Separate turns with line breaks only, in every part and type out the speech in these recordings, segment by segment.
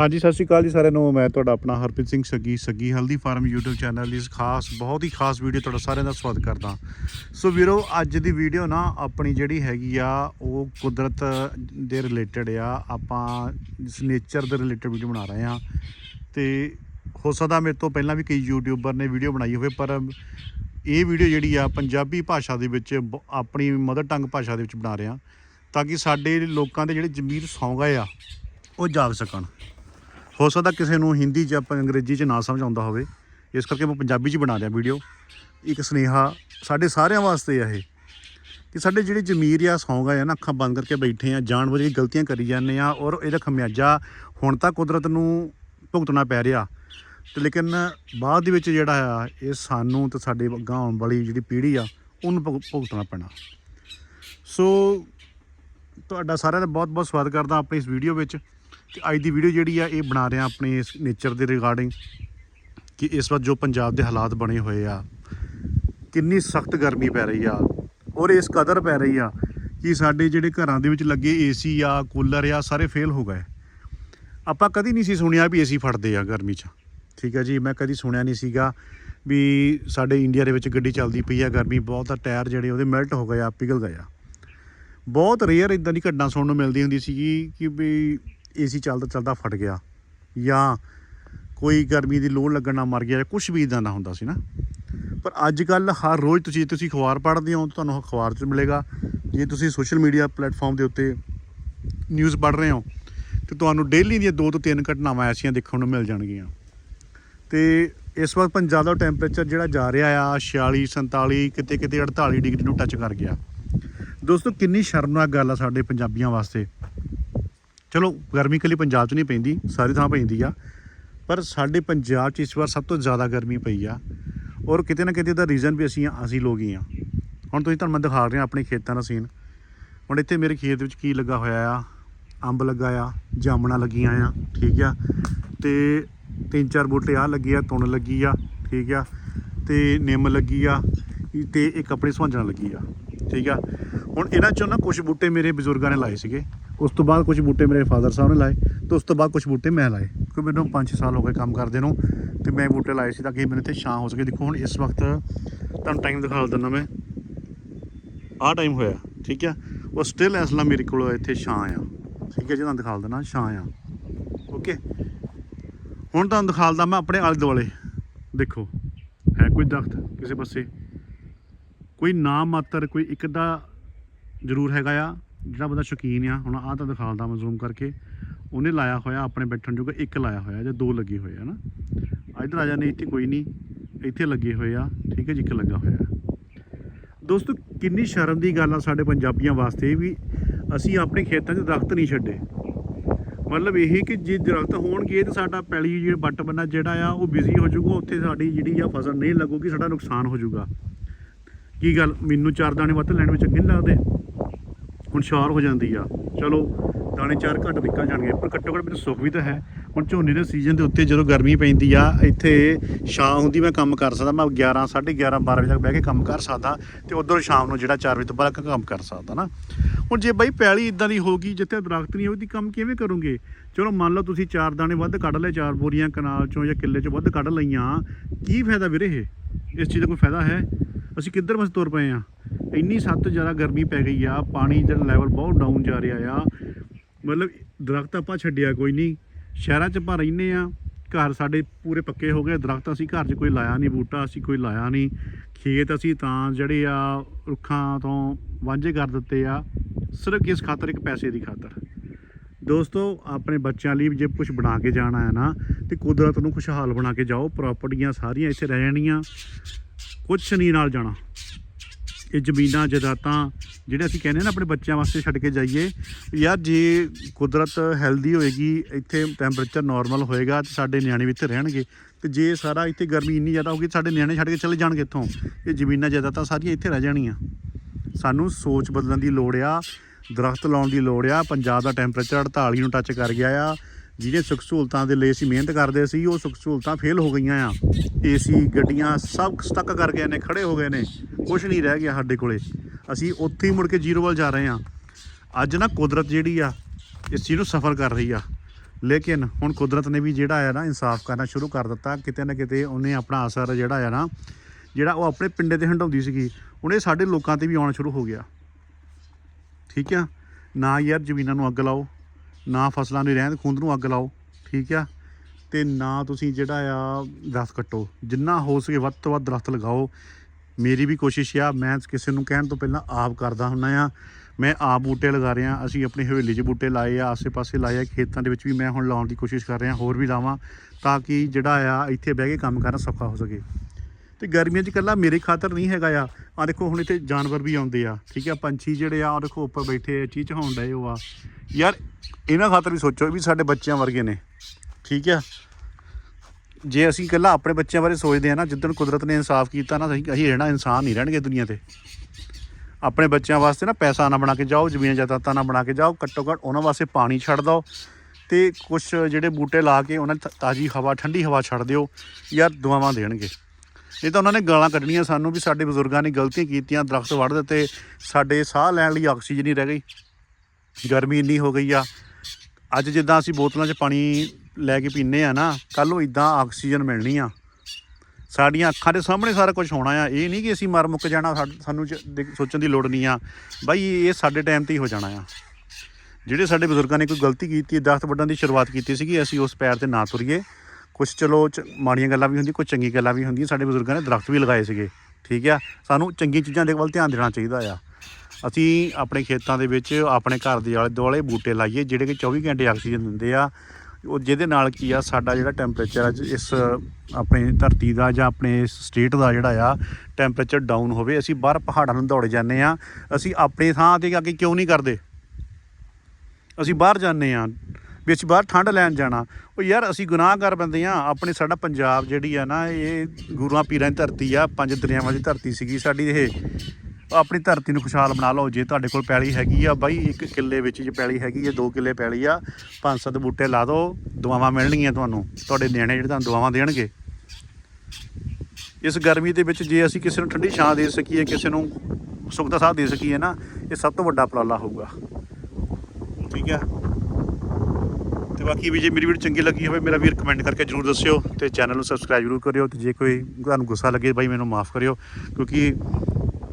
ਹਾਂਜੀ, ਸਤਿ ਸ਼੍ਰੀ ਅਕਾਲ ਜੀ ਸਾਰਿਆਂ ਨੂੰ। ਮੈਂ ਤੁਹਾਡਾ ਆਪਣਾ ਹਰਪ੍ਰੀਤ ਸਿੰਘ ਸੱਗੀ ਸੱਗੀ ਹਲਦੀ ਫਾਰਮ YouTube ਚੈਨਲ ਇਸ ਖਾਸ, ਬਹੁਤ ਹੀ ਖਾਸ ਵੀਡੀਓ ਤੁਹਾਡਾ ਸਾਰਿਆਂ ਦਾ ਸਵਾਗਤ ਕਰਦਾ। ਸੋ ਵੀਰੋ, ਅੱਜ ਦੀ ਵੀਡੀਓ ਨਾ ਆਪਣੀ ਜਿਹੜੀ ਹੈਗੀ ਆ, ਉਹ ਕੁਦਰਤ ਦੇ ਰਿਲੇਟਡ ਆ। ਆਪਾਂ ਨੇਚਰ ਦੇ ਰਿਲੇਟਡ ਵੀਡੀਓ ਬਣਾ ਰਹੇ ਆ। ਤੇ ਹੋ ਸਕਦਾ ਮੇਰੇ ਤੋਂ ਪਹਿਲਾਂ ਵੀ ਕਈ ਯੂਟਿਊਬਰ ਨੇ ਵੀਡੀਓ ਬਣਾਈ ਹੋਵੇ, ਪਰ ਇਹ ਵੀਡੀਓ ਜਿਹੜੀ ਆ, ਪੰਜਾਬੀ ਭਾਸ਼ਾ ਦੇ ਵਿੱਚ, ਬ- ਆਪਣੀ ਮਦਰ ਟੰਗ ਭਾਸ਼ਾ ਦੇ ਵਿੱਚ ਬਣਾ ਰਹੇ ਆ, ਤਾਂ ਕਿ ਸਾਡੇ ਲੋਕਾਂ ਦੇ ਜਿਹੜੇ ਜ਼ਮੀਰ ਸੌਂ ਆ, ਉਹ ਜਾਗ ਸਕਣ। ਹੋ ਸਕਦਾ ਕਿਸੇ ਨੂੰ ਹਿੰਦੀ ਜਾਂ ਅੰਗਰੇਜ਼ੀ 'ਚ ਨਾ ਸਮਝ ਆਉਂਦਾ ਹੋਵੇ। ਇਸ ਕਰਕੇ ਮੈਂ ਪੰਜਾਬੀ 'ਚ ਬਣਾ ਰਿਹਾ ਵੀਡੀਓ ਇੱਕ ਸੁਨੇਹਾ ਸਾਡੇ ਸਾਰਿਆਂ ਵਾਸਤੇ ਆ ਇਹ, ਕਿ ਸਾਡੇ ਜਿਹੜੇ ਜ਼ਮੀਰ ਆ ਸੌਂਗ ਆ ਨਾ ਅੱਖਾਂ ਬੰਦ ਕਰਕੇ ਬੈਠੇ ਆ ਜਾਣਬੁੱਝ ਕੇ ਗਲਤੀਆਂ ਕਰੀ ਜਾਂਦੇ ਆ ਔਰ ਇਹਦਾ ਖਮਿਆਜਾ ਹੁਣ ਤਾਂ ਕੁਦਰਤ ਨੂੰ ਭੁਗਤਣਾ ਪੈ ਰਿਹਾ। ਤੇ ਲੇਕਿਨ ਬਾਅਦ ਦੇ ਵਿੱਚ ਜਿਹੜਾ ਆ, ਇਹ ਸਾਨੂੰ ਤੇ ਸਾਡੇ ਅੱਗੇ ਆਉਣ ਵਾਲੀ ਜਿਹੜੀ ਪੀੜ੍ਹੀ ਆ, ਉਹਨੂੰ ਭੁਗ- ਭੁਗਤਣਾ ਪੈਣਾ। ਸੋ ਤੁਹਾਡਾ ਸਾਰਿਆਂ ਦਾ ਬਹੁਤ ਬਹੁਤ ਸਵਾਗਤ ਕਰਦਾ ਆਪਣੀ ਇਸ ਵੀਡੀਓ ਵਿੱਚ। ਤੇ ਅੱਜ ਦੀ ਵੀਡੀਓ ਜਿਹੜੀ ਆ, ਇਹ ਬਣਾ ਰਿਹਾ ਆਪਣੇ ਇਸ ਨੇਚਰ ਦੇ ਰਿਗਾਰਡਿੰਗ ਕਿ ਇਸ ਵਾਰ ਜੋ ਪੰਜਾਬ ਦੇ ਹਾਲਾਤ ਬਣੇ ਹੋਏ ਆ, ਕਿੰਨੀ ਸਖਤ ਗਰਮੀ ਪੈ ਰਹੀ ਆ ਔਰ ਇਸ ਕਦਰ ਪੈ ਰਹੀ ਆ ਕਿ ਸਾਡੇ ਜਿਹੜੇ ਘਰਾਂ ਦੇ ਵਿੱਚ ਲੱਗੇ ਏਸੀ ਆ ਕੂਲਰ ਆ, ਸਾਰੇ ਫੇਲ ਹੋ ਗਏ। ਆਪਾਂ ਕਦੀ ਨਹੀਂ ਸੀ ਸੁਣਿਆ ਵੀ ਏਸੀ ਫਟਦੇ ਆ ਗਰਮੀ 'ਚ। ਠੀਕ ਹੈ ਜੀ, ਮੈਂ ਕਦੀ ਸੁਣਿਆ ਨਹੀਂ ਸੀਗਾ ਵੀ ਸਾਡੇ ਇੰਡੀਆ ਦੇ ਵਿੱਚ ਗੱਡੀ ਚੱਲਦੀ ਪਈ ਆ, ਗਰਮੀ ਬਹੁਤ ਆ, ਟਾਇਰ ਜਿਹੜੇ ਉਹਦੇ ਮੈਲਟ ਹੋ ਗਏ ਆ, ਪਿਘਲ ਗਏ ਆ। ਬਹੁਤ ਰੇਅਰ ਇਦਾਂ ਦੀ ਘਟਨਾ ਸੁਣਨ ਨੂੰ ਮਿਲਦੀ ਹੁੰਦੀ ਸੀਗੀ ਕਿ ਵੀ ਏਸੀ ਚੱਲਦਾ ਚੱਲਦਾ ਫਟ ਗਿਆ ਜਾਂ ਕੋਈ ਗਰਮੀ ਦੀ ਲੋੜ ਲੱਗਣ ਨਾਲ ਮਰ ਗਿਆ ਜਾਂ ਕੁਝ ਵੀ ਇਦਾਂ ਦਾ ਹੁੰਦਾ ਸੀ ਨਾ। ਪਰ ਅੱਜ ਕੱਲ ਹਰ ਰੋਜ਼ ਤੁਸੀਂ ਤੁਸੀਂ ਅਖਬਾਰ ਪੜ੍ਹਦੇ ਹੋ ਤਾਂ ਤੁਹਾਨੂੰ ਅਖਬਾਰ 'ਚ ਮਿਲੇਗਾ। ਜੇ ਤੁਸੀਂ ਸੋਸ਼ਲ ਮੀਡੀਆ ਪਲੇਟਫਾਰਮ ਦੇ ਉੱਤੇ ਨਿਊਜ਼ ਪੜ੍ਹ ਰਹੇ ਹੋ ਤੇ ਤੁਹਾਨੂੰ ਡੇਲੀ ਦੀਆਂ ਦੋ ਤੋਂ ਤਿੰਨ ਘਟਨਾਵਾਂ ਐਸੀਆਂ ਦੇਖਣ ਨੂੰ ਮਿਲ ਜਾਣਗੀਆਂ। ਤੇ ਇਸ ਵਕਤ ਪੰਜਾਬ ਦਾ ਟੈਂਪਰੇਚਰ ਜਿਹੜਾ ਜਾ ਰਿਹਾ ਆ 46 47 ਕਿਤੇ ਕਿਤੇ 48 ਡਿਗਰੀ ਨੂੰ ਟੱਚ ਕਰ ਗਿਆ। ਦੋਸਤੋ, ਕਿੰਨੀ ਸ਼ਰਮਨਾਕ ਗੱਲ ਆ ਸਾਡੇ ਪੰਜਾਬੀਆਂ ਵਾਸਤੇ। ਚਲੋ, ਗਰਮੀ ਕੱਲੀ ਪੰਜਾਬ 'ਚ ਨਹੀਂ ਪੈਂਦੀ, ਸਾਰੀ ਥਾਂ ਪੈਂਦੀ ਆ, ਪਰ ਸਾਡੇ ਪੰਜਾਬ 'ਚ ਇਸ ਵਾਰ ਸਭ ਤੋਂ ਜ਼ਿਆਦਾ ਗਰਮੀ ਪਈ ਆ। ਔਰ ਕਿਤੇ ਨਾ ਕਿਤੇ ਦਾ ਰੀਜ਼ਨ ਵੀ ਅਸੀਂ ਅਸੀਂ ਲੋਕ ਹੀ ਆ। ਹੁਣ ਤੁਸੀਂ ਤੁਹਾਨੂੰ ਮੈਂ ਦਿਖਾ ਰਿਹਾ ਆਪਣੇ ਖੇਤਾਂ ਦਾ ਸੀਨ ਹੁਣ ਇੱਥੇ ਮੇਰੇ ਖੇਤ ਵਿੱਚ ਕੀ ਲੱਗਾ ਹੋਇਆ ਆ? ਅੰਬ ਲੱਗਾ ਆ, ਜਾਮਣਾ ਲੱਗੀਆਂ ਆ, ਠੀਕ ਆ। ਤੇ ਤਿੰਨ ਚਾਰ ਬੂਟੇ ਆ ਲੱਗੇ ਆ ਤੁਣ ਲੱਗੀ ਆ, ਠੀਕ ਆ। ਤੇ ਨਿੰਮ ਲੱਗੀ ਆ, ਤੇ ਇੱਕ ਆਪਣੀ ਸੁਹੰਜਣਾ ਲੱਗੀ ਆ, ਠੀਕ ਆ। ਹੁਣ ਇਹਨਾਂ ਚੋਂ ਨਾ ਕੁਝ ਬੂਟੇ ਮੇਰੇ ਬਜ਼ੁਰਗਾਂ ਨੇ ਲਾਏ ਸੀਗੇ। ਉਸ ਤੋਂ ਬਾਅਦ ਕੁਝ ਬੂਟੇ ਮੇਰੇ ਫਾਦਰ ਸਾਹਿਬ ਨੇ ਲਾਏ ਤੇ ਉਸ ਤੋਂ ਬਾਅਦ ਕੁਝ ਬੂਟੇ ਮੈਂ ਲਾਏ। ਕਿਉਂਕਿ ਮੈਨੂੰ 5-6 ਸਾਲ ਹੋ ਗਏ ਕੰਮ ਕਰਦੇ ਨੂੰ ਤੇ ਮੈਂ ਬੂਟੇ ਲਾਏ ਸੀ ਤਾਂ ਕਿ ਮੈਨੂੰ ਇੱਥੇ ਛਾਂ ਹੋ ਸਕੇ। ਦੇਖੋ ਹੁਣ ਇਸ ਵਕਤ ਤੁਹਾਨੂੰ ਟਾਈਮ ਦਿਖਾ ਦਿੰਦਾ ਮੈਂ। ਆਹ ਟਾਈਮ ਹੋਇਆ, ਠੀਕ ਆ? ਉਹ ਸਟਿਲ ਇਸ ਲਾ ਮੇਰੇ ਕੋਲ ਇੱਥੇ ਛਾਂ ਆ। ਠੀਕ ਹੈ ਜੀ, ਤੁਹਾਨੂੰ ਦਿਖਾ ਦਿੰਦਾ, ਛਾਂ ਆ। ਓਕੇ ਹੁਣ ਤੁਹਾਨੂੰ ਦਿਖਾਲਦਾ ਮੈਂ ਆਪਣੇ ਆਲੇ ਦੁਆਲੇ। ਦੇਖੋ, ਹੈ ਕੋਈ ਦਰਖਤ ਕਿਸੇ ਪਾਸੇ? ਕੋਈ ਨਾ ਮਾਤਰ, ਕੋਈ ਇੱਕ ਦਾ ਜ਼ਰੂਰ ਹੈਗਾ ਆ। ਜਿਹੜਾ ਬੰਦਾ ਸ਼ੌਕੀਨ ਆ, ਹੁਣ ਆਹ ਤਾਂ ਦਿਖਾਲਦਾ ਮੈਂ ਜ਼ੂਮ ਕਰਕੇ, ਉਹਨੇ ਲਾਇਆ ਹੋਇਆ ਆਪਣੇ ਬੈਠਣ ਜੋਗਾ ਇੱਕ ਲਾਇਆ ਹੋਇਆ ਜਾਂ ਦੋ ਲੱਗੇ ਹੋਏ ਆ ਨਾ। ਇਧਰ ਆ ਜਾਂਦੇ, ਇੱਥੇ ਕੋਈ ਨਹੀਂ, ਇੱਥੇ ਲੱਗੇ ਹੋਏ ਆ, ਠੀਕ ਹੈ ਜੀ, ਇੱਕ ਲੱਗਾ ਹੋਇਆ। ਦੋਸਤੋ, ਕਿੰਨੀ ਸ਼ਰਮ ਦੀ ਗੱਲ ਆ ਸਾਡੇ ਪੰਜਾਬੀਆਂ ਵਾਸਤੇ ਵੀ ਅਸੀਂ ਆਪਣੇ ਖੇਤਾਂ 'ਚ ਦਰਖਤ ਨਹੀਂ ਛੱਡੇ। ਮਤਲਬ ਇਹ ਕਿ ਜੇ ਦਰਖਤ ਹੋਣਗੇ ਤਾਂ ਸਾਡਾ ਪੈਲੀ ਜਿਹੜਾ ਵੱਟ ਬੰਨਾ ਜਿਹੜਾ ਆ, ਉਹ ਬਿਜ਼ੀ ਹੋ ਜਾਊਗਾ, ਉੱਥੇ ਸਾਡੀ ਜਿਹੜੀ ਆ ਫਸਲ ਨਹੀਂ ਲੱਗੂਗੀ, ਸਾਡਾ ਨੁਕਸਾਨ ਹੋ ਜਾਊਗਾ। ਕੀ ਗੱਲ? ਮੈਨੂੰ ਚਾਰ ਦਾਣੇ ਵੱਧ ਲੈਣ ਵਿੱਚ ਚੰਗੇ ਨਹੀਂ ਲੱਗਦੇ? ਹੁਣ ਸ਼ਾਰ ਹੋ ਜਾਂਦੀ ਆ। ਚਲੋ, ਦਾਣੇ ਚਾਰ ਘੱਟ ਨਿਕਲ ਜਾਣਗੇ, ਪਰ ਘੱਟੋ ਘੱਟ ਮੈਨੂੰ ਸੁੱਖ ਵੀ ਤਾਂ ਹੈ। ਹੁਣ ਝੋਨੇ ਦੇ ਸੀਜ਼ਨ ਦੇ ਉੱਤੇ ਜਦੋਂ ਗਰਮੀ ਪੈਂਦੀ ਆ, ਇੱਥੇ ਛਾਂ ਹੁੰਦੀ ਮੈਂ ਕੰਮ ਕਰ ਸਕਦਾ, ਮੈਂ 11 11:30 12 ਵਜੇ ਤੱਕ ਬਹਿ ਕੇ ਕੰਮ ਕਰ ਸਕਦਾ ਤੇ ਉਧਰ ਸ਼ਾਮ ਨੂੰ ਜਿਹੜਾ 4 ਵਜੇ ਤੋਂ ਬਾਅਦ ਕੰਮ ਕਰ ਸਕਦਾ ਨਾ। ਹੁਣ ਜੇ ਬਾਈ ਪੈਲੀ ਇਦਾਂ ਦੀ ਹੋਗੀ ਜਿੱਥੇ ਦਰਖਤ ਨਹੀਂ ਹੋਊਗੀ ਕੰਮ ਕਿਵੇਂ ਕਰੋਗੇ? ਚਲੋ, ਮੰਨ ਲਓ ਤੁਸੀਂ ਚਾਰ ਦਾਣੇ ਵੱਧ ਕੱਢ ਲਏ, ਚਾਰ ਬੋਰੀਆਂ ਕਨਾਲ ਚੋਂ ਜਾਂ ਕਿੱਲੇ ਚੋਂ ਵੱਧ ਕੱਢ ਲਈਆਂ, ਕੀ ਫਾਇਦਾ ਵੀਰੇ ਇਹ? ਇਸ ਚੀਜ਼ ਦਾ ਕੋਈ ਫਾਇਦਾ ਹੈ? ਅਸੀਂ ਕਿੱਧਰ ਮਸ ਤੁਰ ਪਏ ਆ? ਇੰਨੀ ਸੱਤ ਜ਼ਿਆਦਾ ਗਰਮੀ ਪੈ ਗਈ ਆ, ਪਾਣੀ ਦਾ ਲੈਵਲ ਬਹੁਤ ਡਾਊਨ ਜਾ ਰਿਹਾ ਆ। ਮਤਲਬ ਦਰਖਤ ਆਪਾਂ ਛੱਡਿਆ ਕੋਈ ਨਹੀਂ। ਸ਼ਹਿਰਾਂ 'ਚ ਆਪਾਂ ਰਹਿੰਦੇ ਆ, ਘਰ ਸਾਡੇ ਪੂਰੇ ਪੱਕੇ ਹੋ ਗਏ। ਦਰਖਤ ਅਸੀਂ ਘਰ 'ਚ ਕੋਈ ਲਾਇਆ ਨਹੀਂ, ਬੂਟਾ ਅਸੀਂ ਕੋਈ ਲਾਇਆ ਨਹੀਂ। ਖੇਤ ਅਸੀਂ ਤਾਂ ਜਿਹੜੇ ਆ, ਰੁੱਖਾਂ ਤੋਂ ਵਾਂਝੇ ਕਰ ਦਿੱਤੇ ਆ, ਸਿਰਫ ਕਿਸ ਖਾਤਰ ਇੱਕ ਪੈਸੇ ਦੀ ਖਾਤਰ। ਦੋਸਤੋ, ਆਪਣੇ ਬੱਚਿਆਂ ਲਈ ਜੇ ਕੁਝ ਬਣਾ ਕੇ ਜਾਣਾ ਹੈ ਨਾ, ਤੇ ਕੁਦਰਤ ਨੂੰ ਖੁਸ਼ਹਾਲ ਬਣਾ ਕੇ ਜਾਓ। ਪ੍ਰਾਪਰਟੀਆਂ ਸਾਰੀਆਂ ਇੱਥੇ ਰਹਿ ਜਾਣੀਆਂ। ਕੁਛ ਨਹੀਂ ਨਾਲ ਜਾਣਾ। ਇਹ ਜ਼ਮੀਨਾਂ, ਜਾਇਦਾਦਾਂ ਜਿਹੜੇ ਅਸੀਂ ਕਹਿੰਦੇ ਨਾ ਆਪਣੇ ਬੱਚਿਆਂ ਵਾਸਤੇ ਛੱਡ ਕੇ ਜਾਈਏ। ਯਾਰ ਜੇ ਕੁਦਰਤ ਹੈਲਦੀ ਹੋਏਗੀ, ਇੱਥੇ ਟੈਂਪਰੇਚਰ ਨਾਰਮਲ ਹੋਏਗਾ ਤੇ ਸਾਡੇ ਨਿਆਣੇ ਵੀ ਇੱਥੇ ਰਹਿਣਗੇ। ਤੇ ਜੇ ਸਾਰਾ ਇੱਥੇ ਗਰਮੀ ਇੰਨੀ ਜ਼ਿਆਦਾ ਹੋਊਗੀ, ਸਾਡੇ ਨਿਆਣੇ ਛੱਡ ਕੇ ਚਲੇ ਜਾਣਗੇ ਇੱਥੋਂ। ਇਹ ਜ਼ਮੀਨਾਂ, ਜਾਇਦਾਦਾਂ ਸਾਰੀਆਂ ਇੱਥੇ ਰਹਿ ਜਾਣੀਆਂ। ਸਾਨੂੰ ਸੋਚ ਬਦਲਣ ਦੀ ਲੋੜ ਆ, ਦਰਖਤ ਲਾਉਣ ਦੀ ਲੋੜ ਆ, ਪੰਜਾਬ ਦਾ ਟੈਂਪਰੇਚਰ 48 ਨੂੰ ਟੱਚ ਕਰ ਗਿਆ ਆ। ਜਿਹਦੇ ਸੁੱਖ ਸਹੂਲਤਾਂ ਦੇ ਲਈ ਅਸੀਂ ਮਿਹਨਤ ਕਰਦੇ ਸੀ, ਉਹ ਸੁੱਖ ਸਹੂਲਤਾਂ ਫੇਲ ਹੋ ਗਈਆਂ ਆ। ਏਸੀ ਗੱਡੀਆਂ ਸਭ ਸਟਕ ਕਰ ਗਏ ਨੇ, ਖੜੇ ਹੋ ਗਏ ਨੇ। ਕੁਝ ਨਹੀਂ ਰਹਿ ਗਿਆ ਸਾਡੇ ਕੋਲੇ। ਅਸੀਂ ਉੱਥੇ ਹੀ ਮੁੜ ਕੇ ਜ਼ੀਰੋ ਵੱਲ ਜਾ ਰਹੇ ਆ ਅੱਜ ਨਾ ਕੁਦਰਤ ਜਿਹੜੀ ਆ, ਇਸ ਚੀਜ਼ ਨੂੰ ਸਫਰ ਕਰ ਰਹੀ ਆ। ਲੇਕਿਨ ਹੁਣ ਕੁਦਰਤ ਨੇ ਵੀ ਜਿਹੜਾ ਆ ਨਾ ਇਨਸਾਫ ਕਰਨਾ ਸ਼ੁਰੂ ਕਰ ਦਿੱਤਾ। ਕਿਤੇ ਨਾ ਕਿਤੇ ਉਹਨੇ ਆਪਣਾ ਅਸਰ ਜਿਹੜਾ ਆ ਨਾ, ਜਿਹੜਾ ਉਹ ਆਪਣੇ ਪਿੰਡੇ ਤੇ ਹੰਡਾਉਂਦੀ ਸੀਗੀ, ਉਹਨੇ ਸਾਡੇ ਲੋਕਾਂ ਤੇ ਵੀ ਆਉਣਾ ਸ਼ੁਰੂ ਹੋ ਗਿਆ। ਠੀਕ ਆ? ਨਾ ਯਾਰ ਜ਼ਮੀਨਾਂ ਨੂੰ ਅੱਗ ਲਾਓ। ਨਾ ਫਸਲਾਂ ਦੀ ਰਹਿੰਦ ਖੂੰਦ ਨੂੰ ਅੱਗ ਲਾਓ, ਠੀਕ ਆ? ਤੇ ਨਾ ਤੁਸੀਂ ਜਿਹੜਾ ਆ ਦਰਖਤ ਕੱਟੋ। ਜਿੰਨਾ ਹੋ ਸਕੇ ਵੱਧ ਤੋਂ ਵੱਧ ਦਰਖਤ ਲਗਾਓ। ਮੇਰੀ ਵੀ ਕੋਸ਼ਿਸ਼ ਆ, ਮੈਂ ਕਿਸੇ ਨੂੰ ਕਹਿਣ ਤੋਂ ਪਹਿਲਾਂ ਆਪ ਕਰਦਾ ਹੁੰਦਾ ਆ। ਮੈਂ ਆਪ ਬੂਟੇ ਲਗਾ ਰਿਹਾ, ਅਸੀਂ ਆਪਣੀ ਹਵੇਲੀ 'ਚ ਬੂਟੇ ਲਾਏ ਆ, ਆਸੇ-ਪਾਸੇ ਲਾਏ ਆ, ਖੇਤਾਂ ਦੇ ਵਿੱਚ ਵੀ ਮੈਂ ਹੁਣ ਲਾਉਣ ਦੀ ਕੋਸ਼ਿਸ਼ ਕਰ ਰਿਹਾ, ਹੋਰ ਵੀ ਲਾਵਾਂ, ਤਾਂ ਕਿ ਜਿਹੜਾ ਆ ਇੱਥੇ ਬਹਿ ਕੇ ਕੰਮ ਕਰਨਾ ਸੌਖਾ ਹੋ ਸਕੇ। ਤੇ ਗਰਮੀਆਂ 'ਚ ਇਕੱਲਾ ਮੇਰੇ ਖਾਤਰ ਨਹੀਂ ਹੈਗਾ ਆ। ਆ ਦੇਖੋ, ਹੁਣ ਇੱਥੇ ਜਾਨਵਰ ਵੀ ਆਉਂਦੇ ਆ, ਠੀਕ ਆ? ਪੰਛੀ ਜਿਹੜੇ ਆ ਉਹ ਦੇਖੋ, ਉੱਪਰ ਬੈਠੇ ਆ ਚੀਚ ਹੋਣ ਡਏ ਉਹ ਆ। ਯਾਰ, ਇਹਨਾਂ ਖਾਤਰ ਵੀ ਸੋਚੋ ਵੀ ਸਾਡੇ ਬੱਚਿਆਂ ਵਰਗੇ ਨੇ, ਠੀਕ ਆ? ਜੇ ਅਸੀਂ ਇਕੱਲਾ ਆਪਣੇ ਬੱਚਿਆਂ ਬਾਰੇ ਸੋਚਦੇ ਆ ਨਾ, ਜਿੱਦਣ ਕੁਦਰਤ ਨੇ ਇਨਸਾਫ ਕੀਤਾ ਨਾ, ਅਸੀਂ ਅਸੀਂ ਰਹਿਣਾ ਇਨਸਾਨ ਨਹੀਂ ਰਹਿਣਗੇ ਦੁਨੀਆ ਤੇ। ਆਪਣੇ ਬੱਚਿਆਂ ਵਾਸਤੇ ਨਾ ਪੈਸਾ ਨਾ ਬਣਾ ਕੇ ਜਾਓ, ਜ਼ਮੀਨ ਜਾਇਦਾਦਾਂ ਨਾ ਬਣਾ ਕੇ ਜਾਓ, ਘੱਟੋ ਘੱਟ ਉਹਨਾਂ ਵਾਸਤੇ ਪਾਣੀ ਛੱਡ ਦਿਓ ਤੇ ਕੁਝ ਜਿਹੜੇ ਬੂਟੇ ਲਾ ਕੇ ਉਹਨਾਂ 'ਚ ਤਾਜ਼ੀ ਹਵਾ, ਠੰਡੀ ਹਵਾ ਛੱਡ ਦਿਓ, ਯਾਰ ਦੁਆਵਾਂ ਦੇਣਗੇ। ਇਹ ਤਾਂ ਉਹਨਾਂ ਨੇ ਗਾਲਾਂ ਕੱਢਣੀਆਂ ਸਾਨੂੰ ਵੀ ਸਾਡੇ ਬਜ਼ੁਰਗਾਂ ਨੇ ਗਲਤੀਆਂ ਕੀਤੀਆਂ ਦਰਖਤ ਵੱਢ ਦਿੱਤੇ ਸਾਡੇ ਸਾਹ ਲੈਣ ਲਈ ਆਕਸੀਜਨ ਹੀ ਰਹਿ ਗਈ। ਗਰਮੀ ਇੰਨੀ ਹੋ ਗਈ ਆ। ਅੱਜ ਜਿੱਦਾਂ ਅਸੀਂ ਬੋਤਲਾਂ 'ਚ ਪਾਣੀ ਲੈ ਕੇ ਪੀਨੇ ਆ ਨਾ ਕੱਲ ਨੂੰ ਇਦਾਂ ਆਕਸੀਜਨ ਮਿਲਣੀ ਆ। ਸਾਡੀਆਂ ਅੱਖਾਂ ਦੇ ਸਾਹਮਣੇ ਸਾਰਾ ਕੁਝ ਹੋਣਾ ਆ। ਇਹ ਨਹੀਂ ਕਿ ਅਸੀਂ ਮਰ ਮੁੱਕ ਜਾਣਾ ਸਾਡ- ਸਾਨੂੰ ਸੋਚਣ ਦੀ ਲੋੜ ਨਹੀਂ ਆ। ਬਾਈ ਇਹ ਸਾਡੇ ਟਾਈਮ ਤੇ ਹੀ ਹੋ ਜਾਣਾ ਆ। ਜਿਹੜੇ ਸਾਡੇ ਬਜ਼ੁਰਗਾਂ ਨੇ ਕੋਈ ਗਲਤੀ ਕੀਤੀ ਹੈ, ਦਰਖਤ ਵੱਢਣ ਦੀ ਸ਼ੁਰੂਆਤ ਕੀਤੀ ਸੀਗੀ ਅਸੀਂ ਉਸ ਪੈਰ ਤੇ ਨਾ ਤੁਰੀਏ। ਕੁਝ ਚਲੋ ਚ- ਮਾੜੀਆਂ ਗੱਲਾਂ ਵੀ ਹੁੰਦੀਆਂ ਕੁਝ ਚੰਗੀ ਗੱਲਾਂ ਵੀ ਹੁੰਦੀਆਂ। ਸਾਡੇ ਬਜ਼ੁਰਗਾਂ ਨੇ ਦਰਖਤ ਵੀ ਲਗਾਏ ਸੀਗੇ, ਠੀਕ ਆ? ਸਾਨੂੰ ਚੰਗੀ ਚੀਜ਼ਾਂ ਦੇ ਵੱਲ ਧਿਆਨ ਦੇਣਾ ਚਾਹੀਦਾ ਆ। ਅਸੀਂ ਆਪਣੇ ਖੇਤਾਂ ਦੇ ਵਿੱਚ ਆਪਣੇ ਘਰ ਦੇ ਆਲੇ ਦੁਆਲੇ ਬੂਟੇ ਲਾਈਏ, ਜਿਹੜੇ ਕਿ 24 ਘੰਟੇ ਆਕਸੀਜਨ ਦਿੰਦੇ ਆ। ਉਹ ਜਿਹਦੇ ਨਾਲ ਕੀ ਆ, ਸਾਡਾ ਜਿਹੜਾ ਟੈਂਪਰੇਚਰ ਆ, ਇਸ ਆਪਣੇ ਧਰਤੀ ਦਾ ਜਾਂ ਆਪਣੇ ਸਟੇਟ ਦਾ ਜਿਹੜਾ ਆ, ਟੈਂਪਰੇਚਰ ਡਾਊਨ ਹੋਵੇ। ਅਸੀਂ ਬਾਹਰ ਪਹਾੜਾਂ ਨੂੰ ਦੌੜੇ ਜਾਂਦੇ ਆ। ਅਸੀਂ ਆਪਣੀ ਥਾਂ ਤੇ ਅੱਗੇ ਕਿਉਂ ਨਹੀਂ ਕਰਦੇ? ਅਸੀਂ ਬਾਹਰ ਜਾਂਦੇ ਆ। ਵਿੱਚ ਬਾਹਰ ਠੰਡ ਲੈਣ ਜਾਣਾ। ਉਹ ਯਾਰ ਅਸੀਂ ਗੁਨਾਹਗਰ ਬੰਦੇ ਆ। ਆਪਣੇ ਸਾਡਾ ਪੰਜਾਬ ਜਿਹੜੀ ਆ ਨਾ, ਇਹ ਗੁਰੂਆਂ ਪੀਰਾਂ ਦੀ ਧਰਤੀ ਆ, ਪੰਜ ਦਰਿਆਵਾਂ ਦੀ ਧਰਤੀ ਸੀਗੀ ਸਾਡੀ ਇਹ। ਆਪਣੀ ਧਰਤੀ ਨੂੰ ਖੁਸ਼ਹਾਲ ਬਣਾ ਲਓ, ਜੇ ਤੁਹਾਡੇ ਕੋਲ ਪੈਲੀ ਹੈਗੀ ਆ ਬਾਈ, ਇੱਕ ਕਿੱਲੇ ਵਿੱਚ ਜੇ ਪੈਲੀ ਹੈਗੀ ਆ, ਦੋ ਕਿੱਲੇ ਪੈਲੀ ਆ, ਪੰਜ ਸੱਤ ਬੂਟੇ ਲਾ ਦਿਓ ਦੁਆਵਾਂ ਮਿਲਣਗੀਆਂ ਤੁਹਾਨੂੰ। ਤੁਹਾਡੇ ਨਿਆਣੇ ਜਿਹੜੇ ਤੁਹਾਨੂੰ ਦੁਆਵਾਂ ਦੇਣਗੇ। ਇਸ ਗਰਮੀ ਦੇ ਵਿੱਚ ਜੇ ਅਸੀਂ ਕਿਸੇ ਨੂੰ ਠੰਡੀ ਛਾਂ ਦੇ ਸਕੀਏ, ਕਿਸੇ ਨੂੰ ਸੁੱਖ ਦਾ ਸਾਹ ਦੇ ਸਕੀਏ ਨਾ, ਇਹ ਸਭ ਤੋਂ ਵੱਡਾ ਉਪਰਾਲਾ ਹੋਊਗਾ। ਠੀਕ ਹੈ ਤੇ ਬਾਕੀ ਵੀ ਜੇ ਮੇਰੀ ਵੀਡੀਓ ਚੰਗੀ ਲੱਗੀ ਹੋਵੇ, ਮੇਰਾ ਵੀਰ ਕਮੈਂਟ ਕਰਕੇ ਜਰੂਰ ਦੱਸਿਓ ਤੇ ਚੈਨਲ ਨੂੰ ਸਬਸਕ੍ਰਾਈਬ ਜਰੂਰ ਕਰਿਓ ਤੇ ਜੇ ਕੋਈ ਤੁਹਾਨੂੰ ਗੁੱਸਾ ਲੱਗੇ, ਬਾਈ ਮੈਨੂੰ ਮਾਫ ਕਰਿਓ ਕਿਉਂਕਿ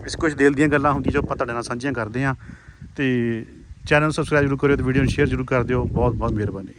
ਇਸ ਕੁਝ ਦਿਲ ਦੀਆਂ ਗੱਲਾਂ ਹੁੰਦੀਆਂ ਜੋ ਆਪਾਂ ਤੁਹਾਡੇ ਨਾਲ ਸਾਂਝੀਆਂ ਕਰਦੇ ਆ ਤੇ ਚੈਨਲ ਨੂੰ ਸਬਸਕ੍ਰਾਈਬ ਜਰੂਰ ਕਰਿਓ ਤੇ ਵੀਡੀਓ ਨੂੰ ਸ਼ੇਅਰ ਜਰੂਰ ਕਰ ਦਿਓ। ਬਹੁਤ ਬਹੁਤ ਮਿਹਰਬਾਨੀ।